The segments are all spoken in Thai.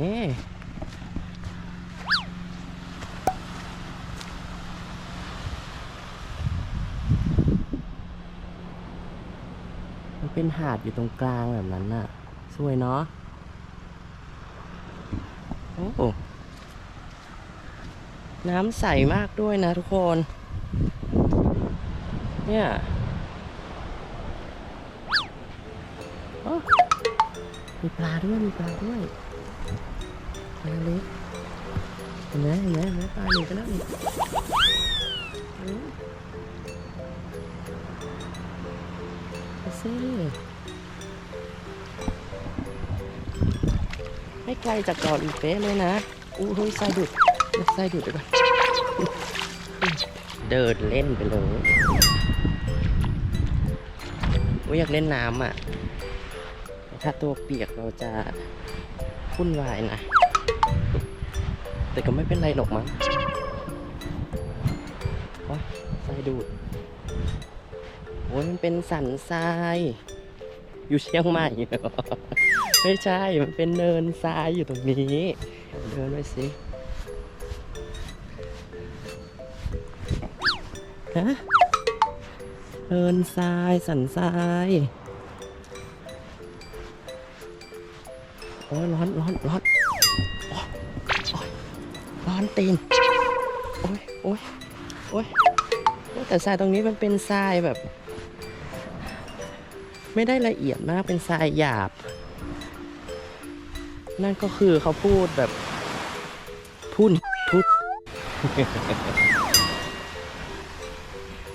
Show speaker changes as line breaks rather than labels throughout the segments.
นี่มันเป็นหาดอยู่ตรงกลางแบบนั้นน่ะ สวยเนาะ โอ้ น้ำใสมากด้วยนะทุกคน เนี่ยมีปลาด้วย มีปลาด้วย ปลาเล็กเห็นไหมเห็นไหมเห็นไหมปลาหนีไปแล้วนี่ไปสิไม่ไกลจากเกาะอีเป๊ะเลยนะ อู้หูไส้ดุดไส้ดุดไปก่อนเดินเล่นไปเลยว่าอยากเล่นน้ำอะ ถ้าตัวเปียกเราจะวุ่นวายนะ แต่ก็ไม่เป็นไรหรอกมั้งว้าทรายดูด โอ้ยมันเป็นสันทราย อยู่เชียงใหม่เหรอไม่ใช่ มันเป็นเนินทรายอยู่ตรงนี้ เดินไปสิฮะเนินทรายสันทรายโอ้ยร้อนร้อนร้อน อนตีน โอ้ยโอ้ยโอ้ยแต่ทรายตรงนี้มันเป็นทรายแบบ ไม่ได้ละเอียดมากเป็นทรายหยาบ นั่นก็คือเขาพูดแบบพุ่นทุด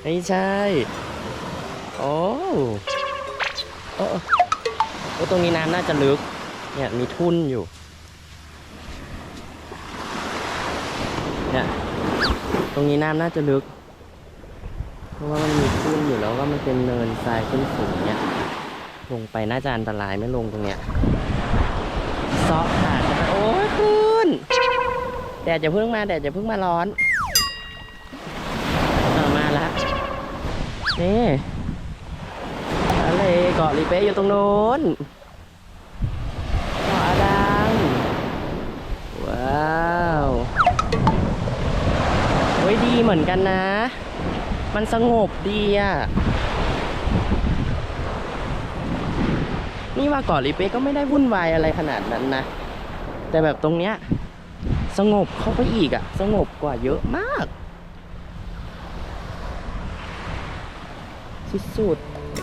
ไม่ใช่โอ้โอ้โอ้ตรงนี้น้ำน่าจะลึก เนี่ยมีทุ่นอยู่ ตรงนี้น้ำน่าจะลึก เพราะว่ามันมีทุ่นอยู่แล้วก็มันเป็นเนินทรายขึ้นสูงเนี่ย ลงไปน่าจะอันตรายไม่ลงตรงเนี้ยซอกขาดโอ้ยคุณแดดจะเพิ่งมาแดดจะเพิ่งมาร้อนเออมาละนี่ทะเลเกาะลีเป๊ะอยู่ตรงโน้นเกาะอาดังว้า เหมือนกันนะ มันสงบดีอะ นี่ว่าเกาะลิเป้ก็ไม่ได้วุ่นวายอะไรขนาดนั้นนะ แต่แบบตรงเนี้ย สงบเข้าไปอีกอะ สงบกว่าเยอะมาก สุดๆ